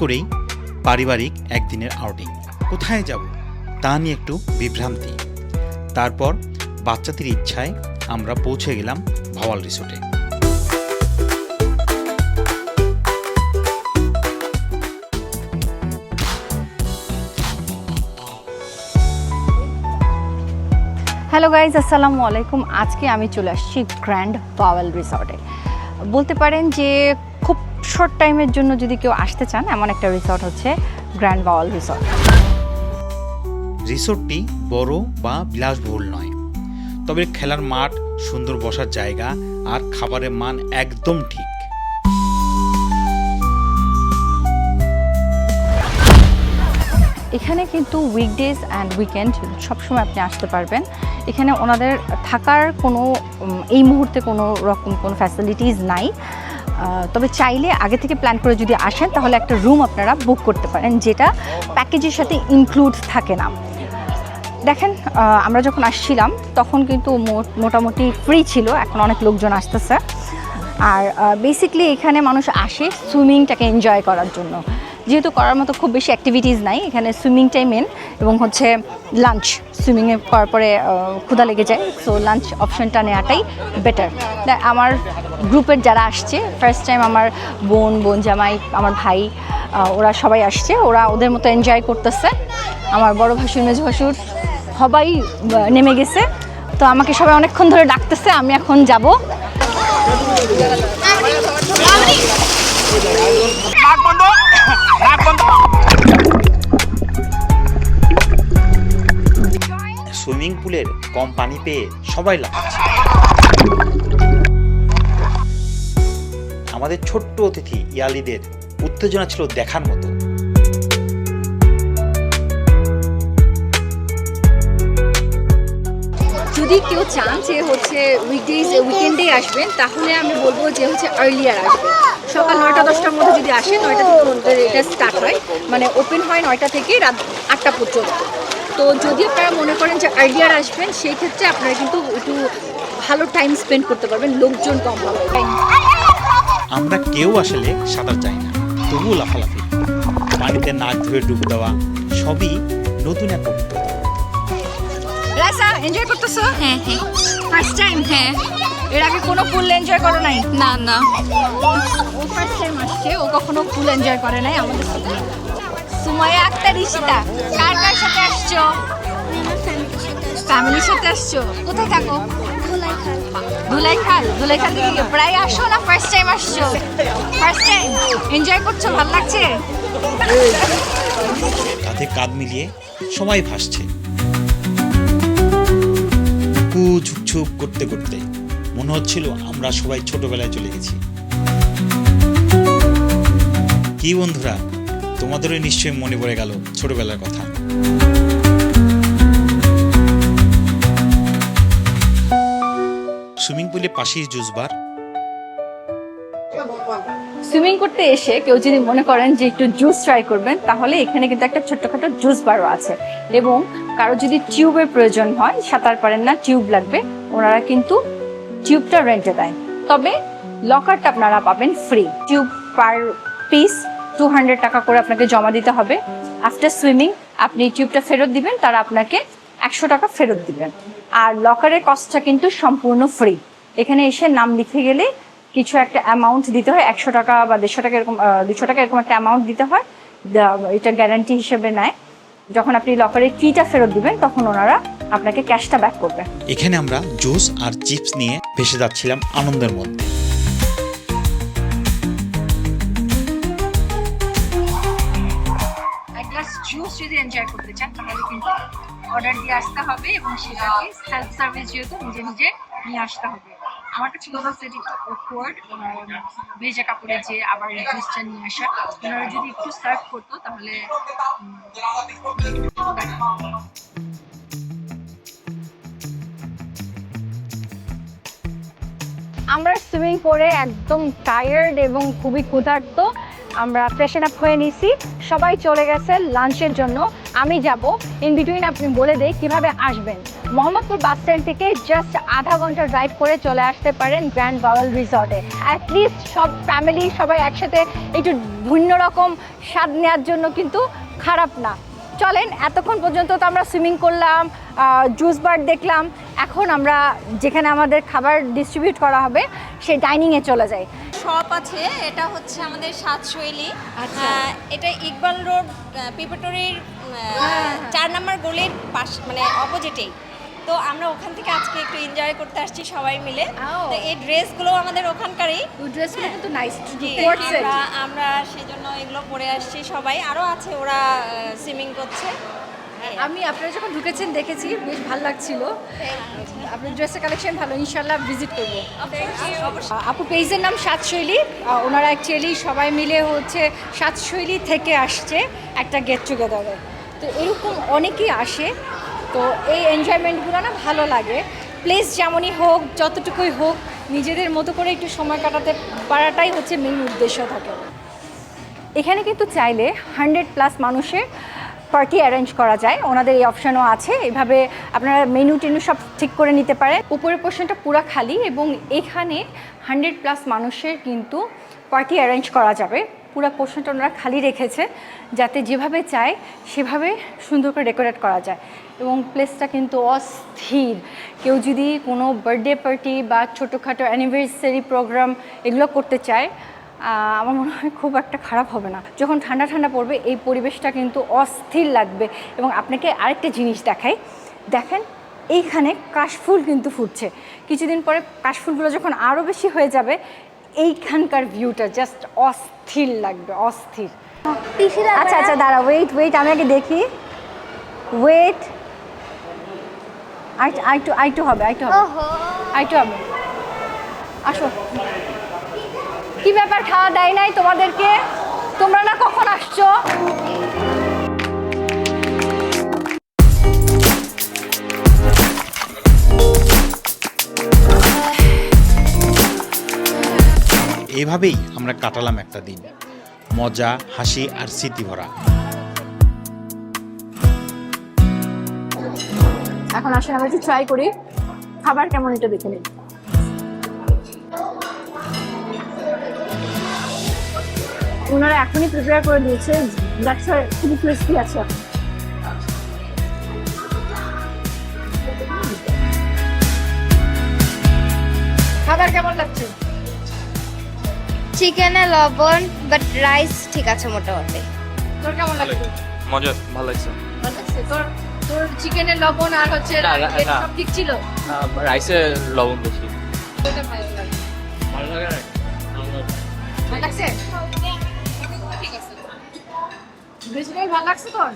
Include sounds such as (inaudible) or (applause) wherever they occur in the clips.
করেই পারিবারিক একদিনের আউটিং কোথায় যাব? তা নিয়ে একটু বিভ্রান্তি। তারপর বাচ্চাদের ইচ্ছায় আমরা পৌঁছে গেলাম ভাওয়াল রিসোর্টে হ্যালো গাইজ আসসালামু আলাইকুম আজকে আমি চলে আসছি গ্র্যান্ড পাওয়েল রিসর্টে বলতে পারেন যে শর্ট টাইমের জন্য যদি কেউ আসতে চান এমন একটা রিসর্ট হচ্ছে গ্র্যান্ড বাওয়াল রিসর্ট রিসোর্টটি বড় বা বিলাসবহুল নয়। তবে খেলার মাঠ সুন্দর বসার জায়গা আর খাবারের মান একদম ঠিক। এখানে কিন্তু উইকডেজ অ্যান্ড উইকেন্ড সবসময় আপনি আসতে পারবেন। এখানে ওনাদের থাকার কোনো এই মুহূর্তে কোনো রকম কোনো ফ্যাসিলিটিস নাই। তবে চাইলে আগে থেকে প্ল্যান করে যদি আসেন, তাহলে একটা রুম আপনারা বুক করতে পারেন, যেটা প্যাকেজের সাথে ইনক্লুড থাকে না। দেখেন আমরা যখন আসছিলাম, তখন কিন্তু মোটামুটি ফ্রি ছিল, এখন অনেক লোকজন আসতেছে। আর বেসিকলি এখানে মানুষ আসে সুইমিংটাকে এনজয় করার জন্য। যেহেতু করার মতো খুব বেশি অ্যাক্টিভিটিস নাই, এখানে সুইমিংটাই মেন এবং হচ্ছে লাঞ্চ সুইমিংয়ে করার পরে ক্ষুধা লেগে যায় সো লাঞ্চ অপশনটা নেওয়াটাই বেটার আমার গ্রুপের যারা আসছে ফার্স্ট টাইম আমার বোন বোন জামাই আমার ভাই ওরা সবাই আসছে, ওরা ওদের মতো এনজয় করতেছে। আমার বড় ভাসুর, মেজ ভাসুর সবাই নেমে গেছে। তো আমাকে সবাই অনেকক্ষণ ধরে ডাকতেছে, আমি এখন যাব। (laughs) সুইমিং পুলের কম পানি পেয়ে সবাই লাগছে আমাদের ছোট্ট অতিথি ইয়ালিদের উত্তেজনা ছিল দেখার মতো। যদি কেউ চান যে হচ্ছে উইকডেজ উইকেন্ডে আসবেন তাহলে আমি বলব যে হচ্ছে আর্লিয়ার আসবেন। সকাল নয়টা দশটার মধ্যে যদি আসে নয়টা থেকে ওদের এটা স্টার্ট হয়। মানে ওপেন হয় নয়টা থেকে রাত আটটা পর্যন্ত। তো যদি আপনারা মনে করেন যে আর্লিয়ার আসবেন সেই ক্ষেত্রে আপনারা কিন্তু একটু ভালো টাইম স্পেন্ড করতে পারবেন লোকজন কম হবে আমরা কেউ আসলে সাঁতার যাই না তবুও লাফালাফি। পানিতে নাক ধুয়ে ডুব দেওয়া সবই নতুন এক অভিজ্ঞতা রাইসা এনজয় করতেছো? হ্যাঁ হ্যাঁ। ফার্স্ট টাইম হ্যাঁ। এর আগে কোনো ফুল এনজয় করো নাই? না না। ও ফার্স্ট টাইম আসছে ও কখনো ফুল এনজয় করে নাই আমাদের সাথে। সুমাইয়া আক্তার ইশিতা কার কার সাথে আসছো? ফ্যামিলির সাথে আসছো? কোথায় থাকো? ধুলাই খাল। ধুলাই খাল থেকে কি প্রায় আসো না ফার্স্ট টাইম আসছো? ফার্স্ট টাইম এনজয় করছ? ভালো লাগছে? কাঁধে কাঁধ মিলিয়ে সবাই ভাসছে। কু ঝুকঝুক করতে করতে মনে হচ্ছিল আমরা সবাই ছোটবেলায় চলে গেছি। কি বন্ধুরা, তোমাদেরও নিশ্চয়ই মনে পড়ে গেল ছোটবেলার কথা। সুইমিং পুলের পাশেই জুস বার সুইমিং করতে এসে কেউ যদি মনে করেন যে একটু জুস ট্রাই করবেন, তাহলে এখানে কিন্তু একটা ছোট্টখাটো জুস বারও আছে। এবং কারও যদি টিউবের প্রয়োজন হয়, সাঁতার পারেন না টিউব লাগবে, ওনারা কিন্তু টিউবটা রেন্টে দেয়। তবে লকারটা আপনারা পাবেন free tube per piece two hundred টাকা করে আপনাকে জমা দিতে হবে। আফটার সুইমিং আপনি টিউবটা ফেরত দিবেন, তারা আপনাকে একশো টাকা ফেরত দিবেন। আর লকারের কস্টটা কিন্তু সম্পূর্ণ ফ্রি এখানে এসে নাম লিখে গেলে কিছু একটা অ্যামাউন্ট দিতে হয় একশো টাকা বা দেড়শো টাকা এরকম দুশো টাকা এরকম একটা অ্যামাউন্ট দিতে হয়। এটা গ্যারান্টি হিসেবে নেয়। যখন আপনি লকারের কিটা ফেরত দিবেন তখন ওনারা আপনাকে ক্যাশটা ব্যাক করবে। এখানে আমরা জুস আর চিপস নিয়ে ভেসে যাচ্ছিলাম আনন্দের মধ্যে। এক জুস যদি এনজয় করতে চান তাহলে কিন্তু অর্ডার দিয়ে আসতে হবে এবং সেটাকে সেলফ সার্ভিস যেহেতু নিজে নিজে নিয়ে আসতে হবে। আমার কাছে মনে হচ্ছে একটু অকওয়ার্ড ভেজা কাপড়ে যে আবার জুসটা নিয়ে আসা, ওনারা যদি একটু সার্ভ করতো, তাহলে আমরা সুইমিং করে একদম টায়ার্ড এবং খুবই ক্ষুধার্ত। আমরা ফ্রেশন আপ হয়ে নিছি। সবাই চলে গেছে লাঞ্চের জন্য। আমি যাব। ইন বিটুইন আপনি বলে দেই কীভাবে আসবেন। মোহাম্মদপুর বাস স্ট্যান্ড থেকে জাস্ট আধা ঘণ্টা ড্রাইভ করে চলে আসতে পারেন গ্র্যান্ড বাওয়াল রিসর্টে অ্যাটলিস্ট সব ফ্যামিলি সবাই একসাথে একটু ভিন্ন রকম স্বাদ নেওয়ার জন্য কিন্তু খারাপ না। চলেন এতক্ষণ পর্যন্ত তো আমরা সুইমিং করলাম জুস বার দেখলাম। এখন আমরা যেখানে আমাদের খাবার ডিস্ট্রিবিউট করা হবে সেই ডাইনিংয়ে চলে যাই। শপ আছে এটা হচ্ছে আমাদের সাত শৈলী। আচ্ছা। এটা ইকবাল রোড পিপেটরির চার নম্বর গলির পাশ মানে অপোজিটেই তো আমরা ওখান থেকে আজকে একটু এনজয় করতে আসছি সবাই মিলে। তো এই ড্রেসগুলো আমাদের ওখানকারই। ড্রেসগুলো কিন্তু নাইস আমরা আমরা সেজন্য এগুলো পরে আসছি সবাই। আরও আছে ওরা সুইমিং করছে। আমি আপনারা যখন ঢুকেছেন দেখেছি বেশ ভালো লাগছিল। আপনার ড্রেসের কালেকশন ভালো ইনশাল্লাহ ভিজিট করব। আপু পেজের নাম সাতশৈলী ওনারা অ্যাকচুয়ালি সবাই মিলে হচ্ছে সাতশৈলী থেকে আসছে একটা গেট টুগেদারে তো এরকম অনেকেই আসে। তো এই এনজয়মেন্টগুলো না ভালো লাগে। প্লেস যেমনই হোক, যতটুকুই হোক, নিজেদের মতো করে একটু সময় কাটাতে পারাটাই হচ্ছে মেন উদ্দেশ্য থাকে। এখানে কিন্তু চাইলে হান্ড্রেড প্লাস মানুষের পার্টি অ্যারেঞ্জ করা যায়। ওনাদের এই অপশানও আছে। এভাবে আপনারা মেনু টেনু সব ঠিক করে নিতে পারেন। উপরের পোর্শনটা পুরো খালি এবং এখানে হান্ড্রেড প্লাস মানুষের কিন্তু পার্টি অ্যারেঞ্জ করা যাবে। পুরো পোর্শনটা ওনারা খালি রেখেছে, যাতে যেভাবে চায় সেভাবে সুন্দর করে ডেকোরেট করা যায়। এবং প্লেসটা কিন্তু অস্থির। কেউ যদি কোনো বার্থডে পার্টি বা ছোটোখাটো অ্যানিভার্সারি প্রোগ্রাম এগুলো করতে চায় আমার মনে হয় খুব একটা খারাপ হবে না। যখন ঠান্ডা ঠান্ডা পড়বে, এই পরিবেশটা কিন্তু অস্থির লাগবে। এবং আপনাকে আরেকটা জিনিস দেখাই। দেখেন, এইখানে কাশফুল কিন্তু ফুটছে। কিছুদিন পরে কাশফুলগুলো যখন আরও বেশি হয়ে যাবে এইখানকার ভিউটা জাস্ট অস্থির লাগবে অস্থির। আচ্ছা আচ্ছা দাঁড়া ওয়েট ওয়েট আমি আগে দেখি। ওয়েট আইটু আইটু হবে আইটু হবে। আইটু হবে। আসো। কি ব্যাপার খাওয়া দেয় নাই তোমাদেরকে? তোমরা না কখন আসছো? এভাবেই আমরা কাটালাম একটা দিন। মজা, হাসি আর স্মৃতি ভরা এখন আসলে আমরা একটু ট্রাই করি। খাবার কেমন এটা দেখে নিই। ওনারা এখনই প্রিপেয়ার করে দিয়েছে। খুবই ক্রিস্পি আছে। খাবার কেমন লাগছে? চিকেনে লবণ বাট রাইস ঠিক আছে মোটামুটি। তোর কেমন লাগছে? মজা ভালো লাগছে। ভালো লাগছে? তোর তোর চিকেনের লবণ আর হচ্ছে। সব ঠিক ছিল? রাইসে লবণ বেশি। ভালো লাগে। না ভালো লাগছে? ঠিক আছে। ভেজিটেবল ভালো লাগছে তোর?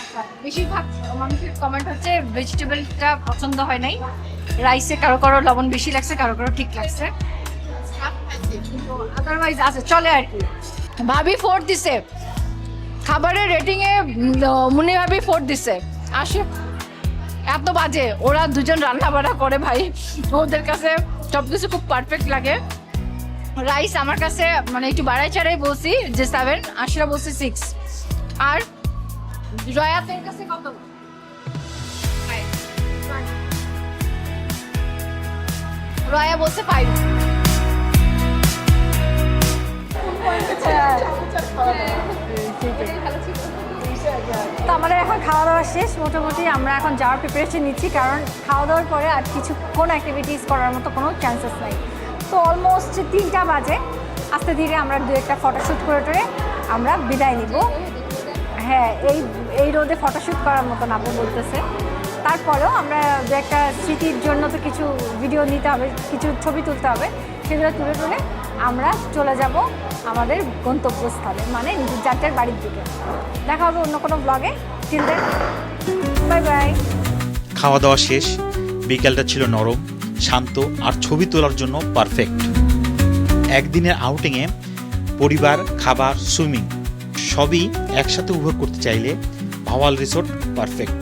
আচ্ছা, বেশিরভাগ মানুষের কমেন্ট হচ্ছে ভেজিটেবলটা পছন্দ হয় নাই। রাইসে কারও কারও লবণ বেশি লাগছে কারও কারও ঠিক লাগছে। কিন্তু আদারওয়াইজ আছে চলে আর কি। ভাবি ফোর দিছে। খাবারের রেটিং এ মুনি ভাবি ফোর দিছে। আসে। এত বাজে। ওরা দুজন রান্না বান্না করে ভাই। ওদের কাছে সব কিছু খুব পারফেক্ট লাগে। রাইস আমার কাছে মানে একটু বাড়াই চাড়াই বলছি, যে সেভেন আশিরা বলছি সিক্স আর জয়াতের কাছে কত? রয়া বলছে ফাইভ তো আমাদের এখন খাওয়া দাওয়া শেষ। মোটামুটি আমরা এখন যাওয়ার প্রিপারেশন নিচ্ছি, কারণ খাওয়া দাওয়ার পরে আর কিছু কোনো অ্যাক্টিভিটিস করার মতো কোনো চান্সেস নাই। তো অলমোস্ট তিনটা বাজে। আস্তে ধীরে আমরা দু একটা ফটোশ্যুট করে টরে আমরা বিদায় নিব। হ্যাঁ এই এই রোদে ফটোশ্যুট করার মতো আপু বলতেছে। তারপরেও আমরা দু একটা স্মৃতির জন্য তো কিছু ভিডিও নিতে হবে, কিছু ছবি তুলতে হবে। সেগুলো তুলে তুলে আমরা চলে যাব আমাদের গন্তব্যস্থলে মানে যাত্রার বাড়ির দিকে। দেখা হবে অন্য কোনো ব্লগে টিল বাই বাই খাওয়া দাওয়া শেষ। বিকেলটা ছিল নরম, শান্ত, আর ছবি তোলার জন্য পারফেক্ট একদিনের আউটিংয়ে পরিবার, খাবার সুইমিং সবই একসাথে উপভোগ করতে চাইলে ভাওয়াল রিসোর্ট পারফেক্ট